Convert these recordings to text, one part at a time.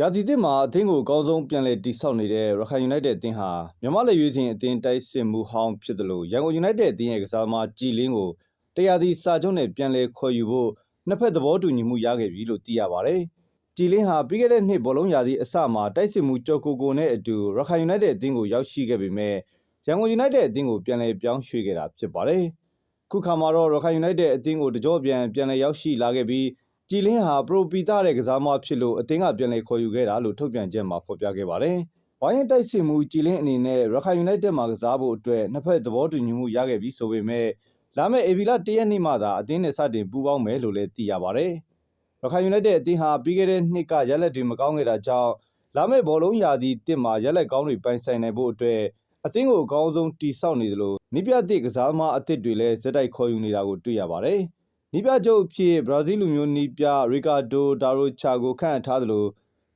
ရာသီသစ်မှာအသင်းကိုအကောင်းဆုံးပြန်လည်တည်ဆောက်နေတဲ့ရခိုင်ယူနိုက်တက်အသင်းဟာမြန်မာလက်ရွေးချင်းအသင်းတိုက်စစ်မှုဟောင်းဖြစ်တယ်လို့ရန်ကုန်ယူနိုက်တက်အသင်းရဲ့ကစားသမားကြည်လင်းကိုတရားသီစာချုပ်နဲ့ပြန်လည်ခေါ်ယူဖို့နှစ်ဖက်သဘောတူညီမှုရခဲ့ပြီလို့သိရပါတယ်။ကြည်လင်းဟာပြီးခဲ့တဲ့နှစ်ဘောလုံးရာသီအစမှာတိုက်စစ်မှုကြော်ကိုကိုနဲ့အတူရခိုင်ယူနိုက်တက်အသင်းကိုရောက်ရှိခဲ့ပေမဲ့ရန်ကုန်ယူနိုက်တက်အသင်းကိုပြန်လည်ပြောင်းရွှေ့ခဲ့တာဖြစ်ပါတယ်။ခုခါမှာတော့ရခိုင်ယူနိုက်တက်အသင်းကိုတကြောပြန်ပြန်လည်ရောက်ရှိလာခဲ့ပြီး ကြည်လင်းဟာပရိုပီတာတဲ့ကစားမဖြစ်လို့အသင်းကပြန်လည်ခေါ်ယူခဲ့တာလို့ထုတ်ပြန်ချက်မှာဖော်ပြခဲ့ပါတယ်။ဝိုင်းရင်တိုက်စစ်မှုကြည်လင်းအနေနဲ့ရခိုင်ယူနိုက်တက်မှာကစားဖို့အတွက်နှစ်ဖက်သဘောတူညီမှုရခဲ့ပြီးဆိုပေမဲ့လာမယ့်အေဗီလာ၁ရက်နေ့မှသာအသင်းနဲ့စတင်ပူးပေါင်းမယ်လို့လည်းသိရပါတယ်။ရခိုင်ယူနိုက်တက်အသင်းဟာပြီးခဲ့တဲ့နှစ်ကရလက်တွေမကောင်းခဲ့တာကြောင့်လာမယ့်ဘောလုံးရာသီတစ်မှာရလက်ကောင်းတွေပိုင်ဆိုင်နိုင်ဖို့အတွက်အသင်းကိုအကောင်းဆုံးတီဆောက်နေသလိုနိပြသစ်ကစားသမားအသစ်တွေလည်းဇက်တိုက်ခေါ်ယူနေတာကိုတွေ့ရပါတယ်။ နီးပြချုပ်အဖြစ်ဘရာဇီးလူမျိုးနီးပြရီကာဒိုဒါရိုချာကိုခန့်အပ်ထားသလို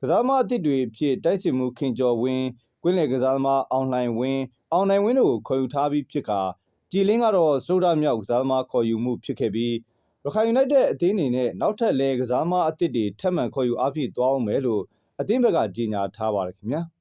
ကစားသမားအသစ်တွေအဖြစ်တိုက်စစ်မှုခင်ကျော်ဝင်းကွင်းလယ်ကစားသမားအောင်လှိုင်ဝင်းအောင်နိုင်ဝင်းတို့ကိုခေါ်ယူထားပြီးဖြစ်ကာကြည်လင်းကတော့စတုဒ္ဓမြောက်ကစားသမားခေါ်ယူမှုဖြစ်ခဲ့ပြီးရခိုင်ယူနိုက်တက်အသင်းအနေနဲ့နောက်ထပ်လဲကစားသမားအသစ်တွေထပ်မံခေါ်ယူအားဖြည့်သွားအောင်မယ်လို့အသင်းဘက်ကကြေညာထားပါတယ်ခင်ဗျာ။